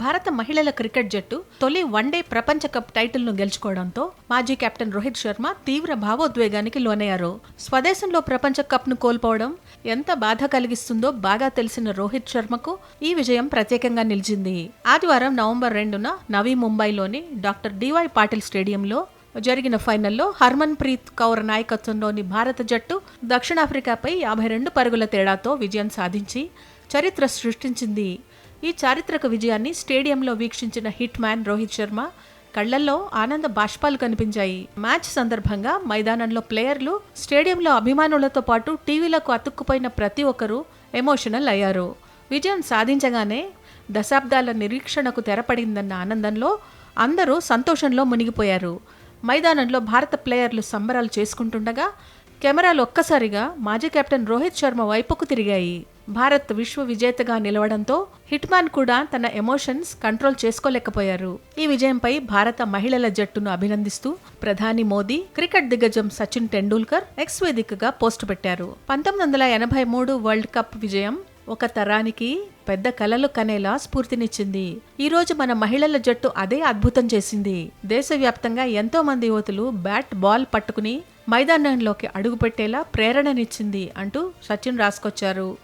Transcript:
భారత మహిళల క్రికెట్ జట్టు తొలి వన్డే ప్రపంచ కప్ టైటిల్ను గెలుచుకోవడంతో మాజీ కెప్టెన్ రోహిత్ శర్మ తీవ్ర భావోద్వేగానికి లోనయ్యారు. స్వదేశంలో ప్రపంచ కప్ను కోల్పోవడం ఎంత బాధ కలిగిస్తుందో బాగా తెలిసిన రోహిత్ శర్మకు ఈ విజయం ప్రత్యేకంగా నిలిచింది. ఆదివారం నవంబర్ రెండున నవీ ముంబైలోని డాక్టర్ డివై పాటిల్ స్టేడియంలో జరిగిన ఫైనల్లో హర్మన్ ప్రీత్ కౌర్ నాయకత్వంలోని భారత జట్టు దక్షిణాఫ్రికాపై యాభై రెండు పరుగుల తేడాతో విజయం సాధించి చరిత్ర సృష్టించింది. ఈ చారిత్రక విజయాన్ని స్టేడియంలో వీక్షించిన హిట్ మ్యాన్ రోహిత్ శర్మ కళ్ళల్లో ఆనంద బాష్పాలు కనిపించాయి. మ్యాచ్ సందర్భంగా మైదానంలో ప్లేయర్లు స్టేడియంలో అభిమానులతో పాటు టీవీలకు అతుక్కుపోయిన ప్రతి ఒక్కరూ ఎమోషనల్ అయ్యారు. విజయం సాధించగానే దశాబ్దాల నిరీక్షణకు తెరపడిందన్న ఆనందంలో అందరూ సంతోషంలో మునిగిపోయారు. మైదానంలో భారత ప్లేయర్లు సంబరాలు చేసుకుంటుండగా కెమెరాలు ఒక్కసారిగా మాజీ కెప్టెన్ రోహిత్ శర్మ వైపుకు తిరిగాయి. భారత్ విశ్వ విజేతగా నిలవడంతో హిట్మాన్ కూడా తన ఎమోషన్స్ కంట్రోల్ చేసుకోలేకపోయారు. ఈ విజయంపై భారత మహిళల జట్టును అభినందిస్తూ ప్రధాని మోదీ క్రికెట్ దిగ్గజం సచిన్ టెండూల్కర్ ఎక్స్ వేదికగా పోస్టు పెట్టారు. పంతొమ్మిది వందల ఎనభై మూడు వరల్డ్ కప్ విజయం ఒక తరానికి పెద్ద కలలు కనేలా స్ఫూర్తినిచ్చింది. ఈ రోజు మన మహిళల జట్టు అదే అద్భుతం చేసింది. దేశవ్యాప్తంగా ఎంతో మంది యువతులు బ్యాట్ బాల్ పట్టుకుని మైదానంలోకి అడుగుపెట్టేలా ప్రేరణనిచ్చింది అంటూ సచిన్ రాసుకొచ్చారు.